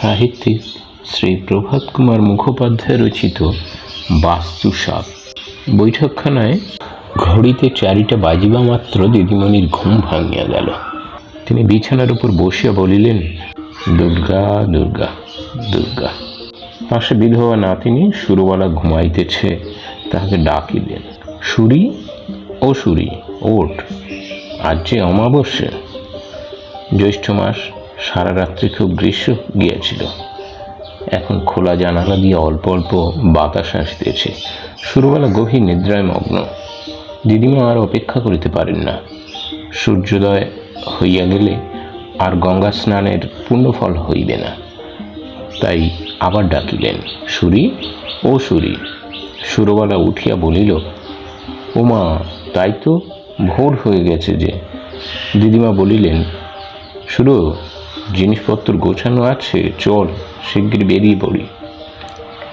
সাহিত্যিক শ্রী প্রভাত কুমার মুখোপাধ্যায় রচিত বাস্তুসাপ বৈঠকখানায় ঘড়িতে চারিটা বাজিবা মাত্র দিদিমণির ঘুম ভাঙিয়া গেল। তিনি বিছানার উপর বসিয়া বলিলেন, দুর্গা দুর্গা দুর্গা। পাশে বিধবা নাতিনী সুরবালা ঘুমাইতেছে, তাহাকে ডাকিলেন, সুরি, ও সুরি ওট আজ যে অমাবস্যা, জ্যৈষ্ঠ মাস সারা রাত্রি খুব গ্রীষ্ম গিয়াছিল। এখন খোলা জানালা দিয়ে অল্প অল্প বাতাস আসতেছে। সুরবেলা গভীর নিদ্রায় মগ্ন। দিদিমা আর অপেক্ষা করিতে পারেন না। সূর্যোদয় হইয়া গেলে আর গঙ্গা স্নানের পূর্ণফল হইবে না। তাই আবার ডাকিলেন, সুরি, ও সুরি। সুরবালা উঠিয়া বলিল ওমা তাই তো ভোর হয়ে গেছে যে। দিদিমা বলিলেন শুরু জিনিসপত্র গোছানো আছে, চল শিগগির বেরিয়ে পড়ি।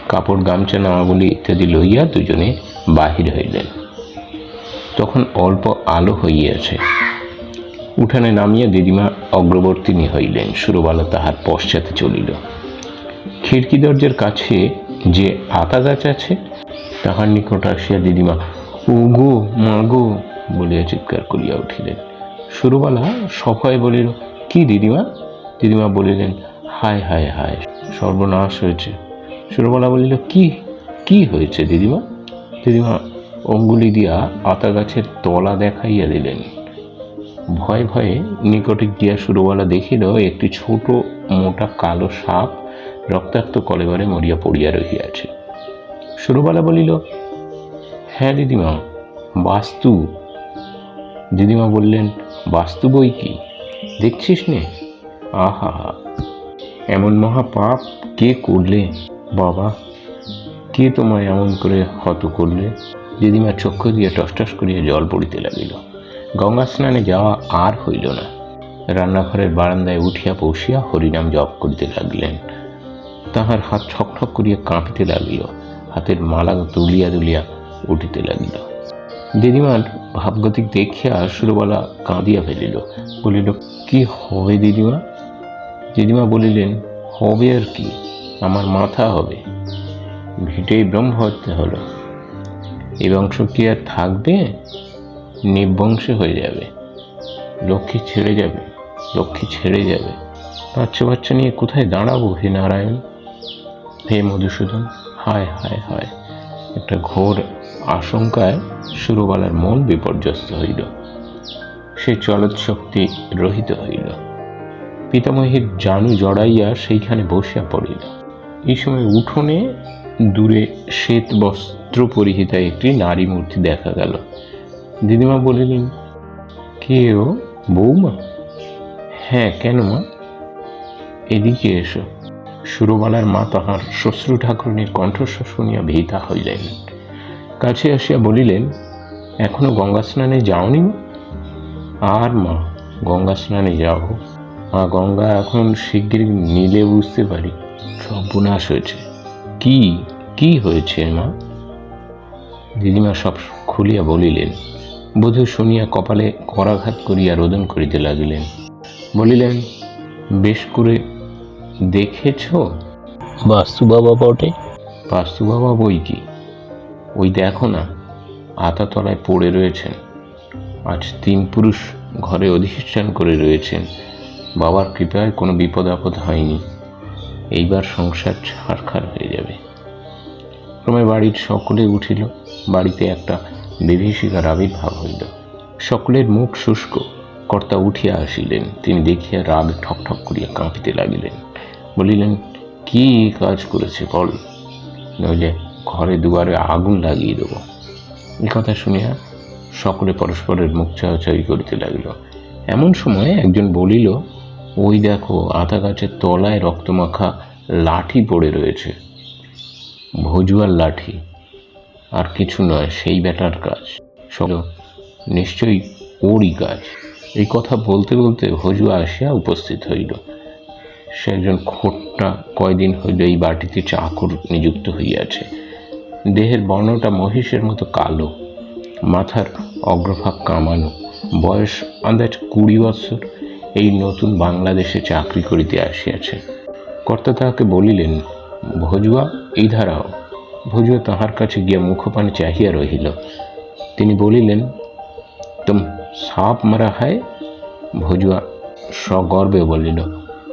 কাপড়, গামছা নামাবলি ইত্যাদি লইয়া দুজনে বাহির হইলেন। তখন অল্প আলো হইয়াছে। উঠানে নামিয়া দিদিমা অগ্রবর্তিনী হইলেন। সুরবালা তাহার পশ্চাতে চলিল। খিড়কি দরজার কাছে যে আতা গাছ আছে, তাহার নিকট আসিয়া দিদিমা ও গো মা গো বলিয়া চিৎকার করিয়া উঠিলেন। সুরবালা সভয়ে বলিল, কি দিদিমা? দিদিমা বলিলেন, হায় হায় হায়, সর্বনাশ হয়েছে। সুরবালা বলিল, কি কি হয়েছে দিদিমা? দিদিমা অঙ্গুলি দিয়া আতা গাছের তলা দেখাইয়া দিলেন। ভয়ে ভয়ে নিকটে গিয়া সুরবালা দেখিল, একটি ছোট মোটা কালো সাপ রক্তাক্ত কলেবরে মরিয়া পড়িয়া রহিয়াছে। সুরবালা বলিল হ্যাঁ দিদিমা, বাস্তু। দিদিমা বললেন, বাস্তু বই কি? দেখছিস নে? আহা, এমন মহাপাপ কে করলে? বাবা, কে তোমায় এমন করে হত করলে? দিদিমা চক্ষু দিয়ে টসটস করিয়া জল পড়িতে লাগিল। গঙ্গা স্নানে যাওয়া আর হইল না। রান্নাঘরের বারান্দায় উঠিয়া বসিয়া হরিনাম জপ করিতে লাগলেন। তাহার হাত ঠকঠক করিয়া কাঁপিতে লাগিল। হাতের মালা তুলিয়া তুলিয়া উঠিতে লাগিল। দিদিমার ভাবগতিক দেখিয়া সুরবালা কাঁদিয়া ফেলিল। বলিল, কি হবে দিদিমা? দিদিমা বলিলেন, হবে আর কি, আমার মাথা হবে। ভিটেই ব্রহ্ম হত্যা হলো। এই বংশ কি আর থাকবে? নিবংশে হয়ে যাবে। লক্ষ্মী ছেড়ে যাবে, লক্ষ্মী ছেড়ে যাবে। বাচ্চা বাচ্চা নিয়ে কোথায় দাঁড়াবো হে নারায়ণ? হে মধুসূদন, হায় হায় হায়, একটা ঘোর আশঙ্কায় সুরবালার মন বিপর্যস্ত হইল। সে চলৎ শক্তি রহিত হইল। পিতামহীর জানু জড়াইয়া সেইখানে বসিয়া পড়িল। এই সময় উঠোনে দূরে শ্বেত বস্ত্র পরিহিতা একটি নারী মূর্তি দেখা গেল। দিদিমা বলিলেন, কে ও? বৌমা হ্যাঁ কেন মা? এদিকে এসো। সুরবালার মা তাহার শ্বশ্রু ঠাকুরনির কণ্ঠস্বর শুনিয়া ভীতা হইলেন। কাছে আসিয়া বলিলেন, এখনও গঙ্গা স্নানে যাওনি আর মা গঙ্গা স্নানে যাও মা গঙ্গা এখন শিগগির নিলে বুঝতে পারি সর্বনাশ হয়েছে। কি কি হয়েছে মা? দিদিমা সব খুলিয়া বলিলেন বধূ শুনিয়া কপালে করাঘাত করিয়া রোদন করিতে লাগিলেন। বলিলেন বেশ করে দেখেছ? বাস্তু বাবা বটে। বাস্তু বাবা বই কি? ওই দেখো না আতাতলায় পড়ে রয়েছেন। আজ তিন পুরুষ ঘরে অধিষ্ঠান করে রয়েছেন। বাবার কৃপায় কোনো বিপদ আপদ হয়নি। এইবার সংসার ছাড়খার হয়ে যাবে। ক্রমে বাড়ির সকলে উঠিল, বাড়িতে একটা বিভীষিকার আবির্ভাব হইল। সকলের মুখ শুষ্ক, কর্তা উঠিয়া আসিলেন। তিনি দেখিয়া রাগ ঠক ঠক করিয়া কাঁপিতে লাগিলেন। বলিলেন, কি কাজ করেছে বল? নইলে ঘরে দুয়ারে আগুন লাগিয়ে দেব। এ কথা শুনিয়া সকলে পরস্পরের মুখ চাওয়াচাই করিতে লাগিল। এমন সময় একজন বলিল ওই দেখো আতা গাছের তলায় রক্তমাখা লাঠি পড়ে রয়েছে। ভজুয়ার লাঠি। আর কিছু নয়, সেই বেটার কাজ। সব নিশ্চয়ই ওরই কাজ। এই কথা বলতে বলতে ভজুয়া আসিয়া উপস্থিত হইল। সে একজন খোট্টা কয়দিন হইল এই বাটিতে চাকর নিযুক্ত হইয়াছে। দেহের বর্ণটা মহিষের মতো কালো, মাথার অগ্রভাগ কামানো, বয়স আন্দাজ কুড়ি বছর এই নতুন বাংলাদেশে চাকরি করিতে আসিয়াছে কর্তা তাহাকে বলিলেন ভজুয়া এই ধারাও ভজুয়া তাহার কাছে গিয়া মুখপানে চাহিয়া রহিল তিনি বলিলেন তুম সাপ মারা হয় ভজুয়া সগর্বে বলিল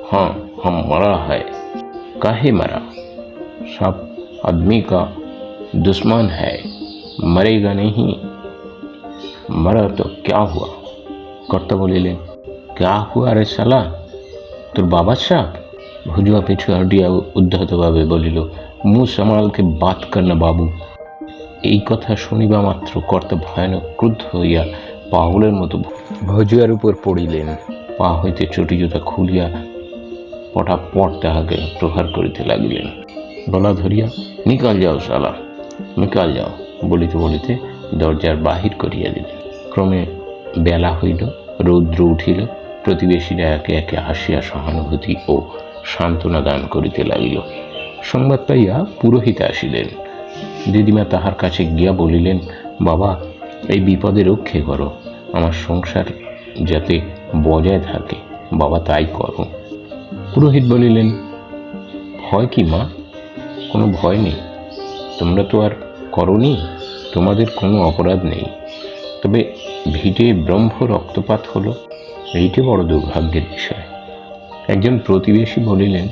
हाँ हम मरा है काहे मरा सब आदमी का दुश्मन है मरेगा नहीं मरा तो क्या हुआ কর্তা বলিলেন क्या हुआ রে শালা তোর বাবার সাপ ভুজুয়া পিছু হাঁটিয়া উদ্ধতভাবে বলিল মুখ সামালকে বাত কর না বাবু এই কথা শুনিবা মাত্র কর্তা ভয়ানক ক্রুদ্ধ হইয়া পাগলের মতো ভজুয়ার উপর পড়িলেন পা হইতে চটি জুতা খুলিয়া পটাপট তাহাকে প্রহার করিতে লাগিলেন গলা ধরিয়া নিকাল যাও শালা নিকাল যাও বলিতে বলিতে দরজার বাহির করিয়া দিলেন ক্রমে বেলা হইল রৌদ্র উঠিল প্রতিবেশীরা একে একে আসিয়া সহানুভূতি ও সান্ত্বনা দান করিতে লাগিল। সংবাদ পাইয়া পুরোহিত আসিলেন। দিদিমা তাহার কাছে গিয়া বলিলেন, বাবা, এই বিপদে রক্ষে করো। আমার সংসার যাতে বজায় থাকে, বাবা তাই করো। পুরোহিত বলিলেন, ভয় কি মা? কোনো ভয় নেই। তোমরা তো আর করনি, তোমাদের কোনো অপরাধ নেই। তবে ভিটে ব্রহ্ম রক্তপাত হলো। এইটি বড় দুর্ভাগ্যের বিষয়। একজন প্রতিবেশী বলিলেন,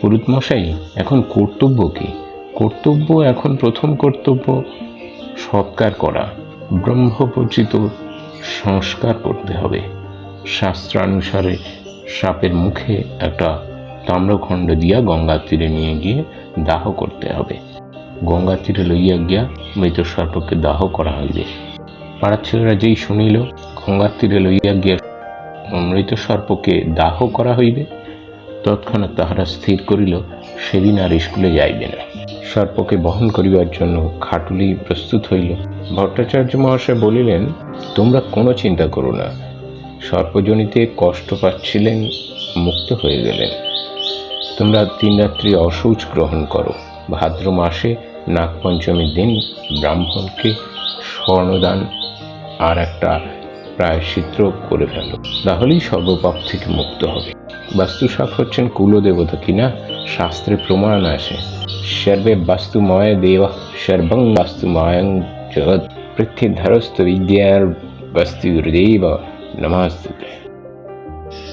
পুরুতমশাই, এখন কর্তব্য কি? কর্তব্য এখন প্রথম কর্তব্য সৎকার করা। ব্রহ্মপচিত সংস্কার করতে হবে। শাস্ত্রানুসারে সাপের মুখে একটা তাম্রখণ্ড দিয়া গঙ্গার তীরে নিয়ে গিয়ে দাহ করতে হবে। গঙ্গার তীরে লইয়া গিয়া মৃত সর্পকে দাহ করা হইবে। পাড়ার ছেলেরা যেই শুনিল গঙ্গার তীরে লইয়া গিয়া মৃত সর্পকে দাহ করা হইবে, তৎক্ষণাৎ তাহারা স্থির করিল, সেদিন আর স্কুলে যাইবে না। সর্পকে বহন করিবার জন্য খাটুলি প্রস্তুত হইল। ভট্টাচার্য মহাশয় বলিলেন, তোমরা কোনো চিন্তা করো না। সর্পজনিতে কষ্ট পাচ্ছিলেন, মুক্ত হয়ে গেলেন। তোমরা তিন রাত্রি অশৌচ গ্রহণ করো। ভাদ্র মাসে নাগপঞ্চমীর দিন ব্রাহ্মণকে স্বর্ণদান আর একটা প্রায়শ্চিত্র করে ফেলো। তাহলেই সর্বপাপ থেকে মুক্ত হবে। বাস্তুসাপ হচ্ছেন কুলদেবতা কিনা শাস্ত্রে প্রমাণ আছে। সর্বে বাস্তুময় দেব সর্বং বাস্তুময়ং জগৎ পৃথ্বীধরস্থ বিদ্যার বাস্তুদেব নমাস্তুতে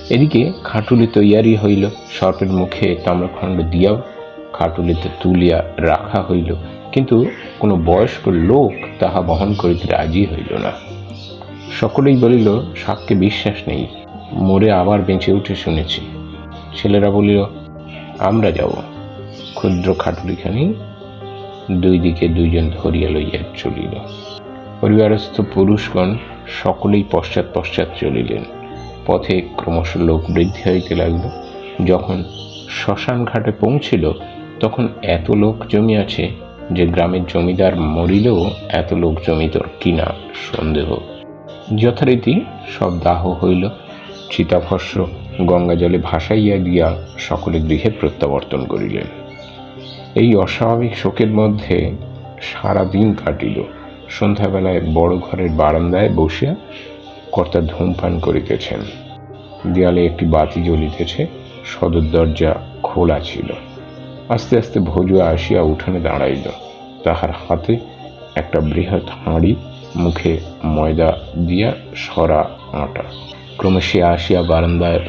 এদিকে খাটুলি তৈয়ারি হইল। সর্পের মুখে তাম্রখণ্ড দিয়াও খাটুলিতে তুলিয়া রাখা হইল। কিন্তু কোনো বয়স্ক লোক তাহা বহন করিতে রাজি হইল না। সকলেই বলিল সাপকে বিশ্বাস নেই, মরে আবার বেঁচে উঠে শুনেছি। ছেলেরা বলিল, আমরা যাব। ক্ষুদ্র খাটুলিখানি দুই দিকে দুইজন ধরিয়া লইয়া চলিল। পরিবারস্থ পুরুষগণ সকলেই পশ্চাৎ পশ্চাৎ চলিলেন। পথে ক্রমশ লোক বৃদ্ধি হইতে লাগল। যখন শ্মশান ঘাটে পৌঁছিল, তখন এত লোক জমি আছে যে গ্রামের জমিদার মরিলেও এত লোক জমিত কিনা সন্দেহ। যথারীতি সব দাহ হইল। চিতাভস্য গঙ্গা জলে ভাসাইয়া দিয়া সকলে গৃহে প্রত্যাবর্তন করিলেন। এই অস্বাভাবিক শোকের মধ্যে সারা দিন কাটিল। সন্ধ্যাবেলায় বড় ঘরের বারান্দায় বসিয়া কর্তা ধূমপান করিতেছেন। দেয়ালে একটি বাতি জ্বলিতেছে, সদর দরজা খোলা ছিল। আস্তে আস্তে ভজুয়া আসিয়া উঠানে দাঁড়াইল। তাহার হাতে একটা বৃহৎ হাঁড়ি মুখে ময়দা দিয়া সরা আটা ক্রমে সে আসিয়া বারান্দার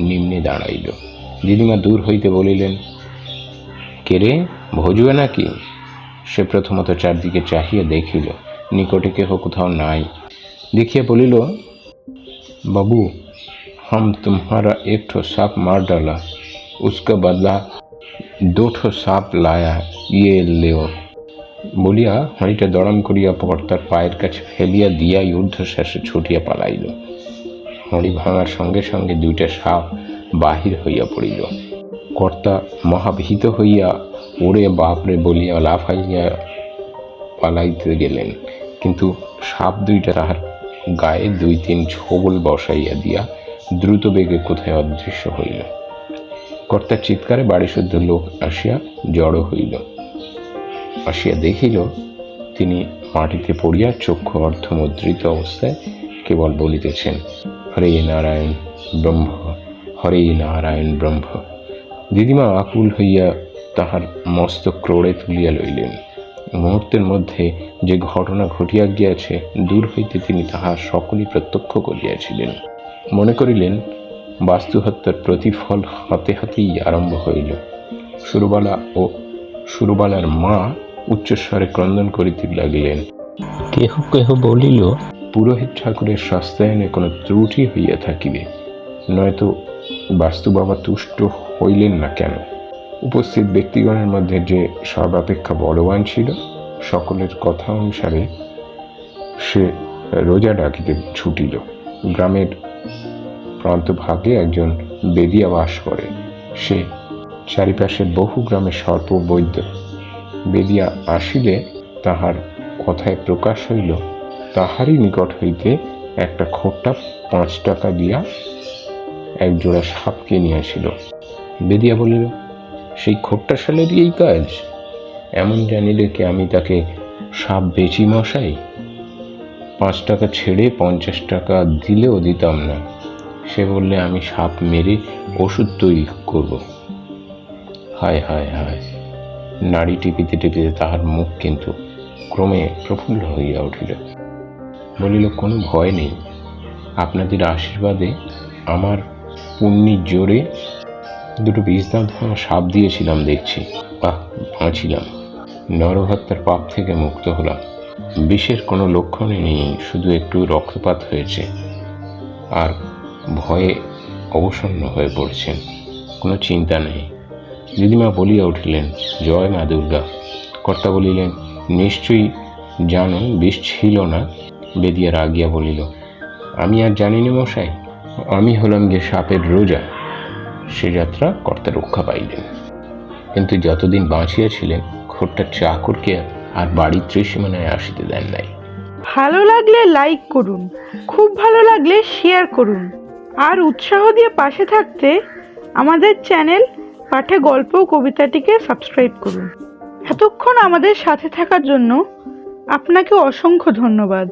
নিম্নে দাঁড়াইল দিদিমা দূর হইতে বলিলেন কে রে ভজুয়া নাকি সে প্রথমত চারদিকে চাহিয়া দেখিল নিকটে কেহ কোথাও নাই দেখিয়া বলিল বাবু हम तुम्हारा एक ठो सांप मार डाला उसका बदला दो ठो सांप लाया ये लेओ বলিয়া হাঁড়িটা দড়াম করিয়া কর্তার পায়ের কাছে ফেলিয়া দিয়াই ঊর্ধ্বশ্বাসে ছুটিয়া পালাইল। হাঁড়ি ভাঙার সঙ্গে সঙ্গে দুইটা সাপ বাহির হইয়া পড়িল। কর্তা মহাভীত হইয়া ওরে বাপরে বলিয়া লাফাইয়া পালাইতে গেলেন। কিন্তু সাপ দুইটা তাহার গায়ে দুই তিন ছোবল বসাইয়া দিয়া দ্রুত বেগে কোথায় অদৃশ্য হইল। কর্তার চিৎকারে বাড়িশুদ্ধ লোক আসিয়া জড়ো হইল। আসিয়া দেখিল, তিনি মাটিতে পড়িয়া চক্ষু অর্ধমুদ্রিত অবস্থায় কেবল বলিতেছেন, হরে নারায়ণ ব্রহ্ম, হরে নারায়ণ ব্রহ্ম। দিদিমা আকুল হইয়া তাহার মস্তক ক্রোড়ে তুলিয়া লইলেন। মুহূর্তের মধ্যে যে ঘটনা ঘটিয়া গিয়াছে, দূর হইতে তিনি তাহা সকলই প্রত্যক্ষ করিয়াছিলেন। মনে করিলেন বাস্তু হত্যার প্রতিফল হাতে হাতেই আরম্ভ হইল। সুরবালা ও সুরবালার মা উচ্চস্বরে ক্রন্দন করিতে লাগিলেন। কেহ কেহ বলিল পুরোহিত ঠাকুরের সস্তায়নে কোনো ত্রুটি হইয়া থাকিবে নয়তো বাস্তু বাবা তুষ্ট হইলেন না কেন? উপস্থিত ব্যক্তিগণের মধ্যে যে সর্বাপেক্ষা বলবান ছিল সকলের কথা অনুসারে সে রোজা ডাকিতে ছুটিল। গ্রামের প্রান্তভাগে একজন বেদিয়া বাস করে। সে চারিপাশের বহু গ্রামে সর্প বৈদ্য আসিলে তাহার কথায় প্রকাশ হইল, তাহারই নিকট হইতে একটা খোট্টা পাঁচ টাকা দিয়া এক জোড়া সাপ কিনিয়া আসিল। বেদিয়া বলিল, সেই খোট্টা শালেরই এই কাজ? এমন জানিলে কি আমি তাকে সাপ বেচি মশাই? পাঁচ টাকা ছেড়ে পঞ্চাশ টাকা দিলেও দিতাম না। সে বললে, আমি সাপ মেরে ওষুধ তৈরি করব। হায় হায় হায়। নাড়ি টিপিতে টিপিতে তাহার মুখ কিন্তু ক্রমে প্রফুল্ল হইয়া উঠিল। বলিল, কোনো ভয় নেই। আপনাদের আশীর্বাদে আমার পুণ্যির জোরে দুটো বিষদাঁত ভাঙা সাপ দিয়েছিলাম দেখছি। বাহ, বাঁচিলাম। নরহত্যার পাপ থেকে মুক্ত হলাম। বিষের কোনো লক্ষণই নেই, শুধু একটু রক্তপাত হয়েছে। আর ভয়ে অবসন্ন হয়ে পড়ছেন। কোনো চিন্তা নেই। দিদিমা বলিয়া উঠিলেন, জয় মা দুর্গা। কর্তা বলিলেন, নিশ্চয়ই জানো, বিষ ছিল না? বেদিয়া রাগিয়া বলিল, আমি আর জানিনি মশাই, আমি হলাম যে সাপের রোজা। সে যাত্রা কর্তা রক্ষা পাইলেন। কিন্তু যতদিন বাঁচিয়াছিলেন খোট্টার চাকরকে আর বাড়ির ত্রিসীমানায় আসিতে দেন নাই। ভালো লাগলে লাইক করুন, খুব ভালো লাগলে শেয়ার করুন। আর উৎসাহ দিয়ে পাশে থাকতে আমাদের চ্যানেল পাঠে গল্প ও কবিতাটিকে সাবস্ক্রাইব করুন। এতক্ষণ আমাদের সাথে থাকার জন্য আপনাকে অসংখ্য ধন্যবাদ।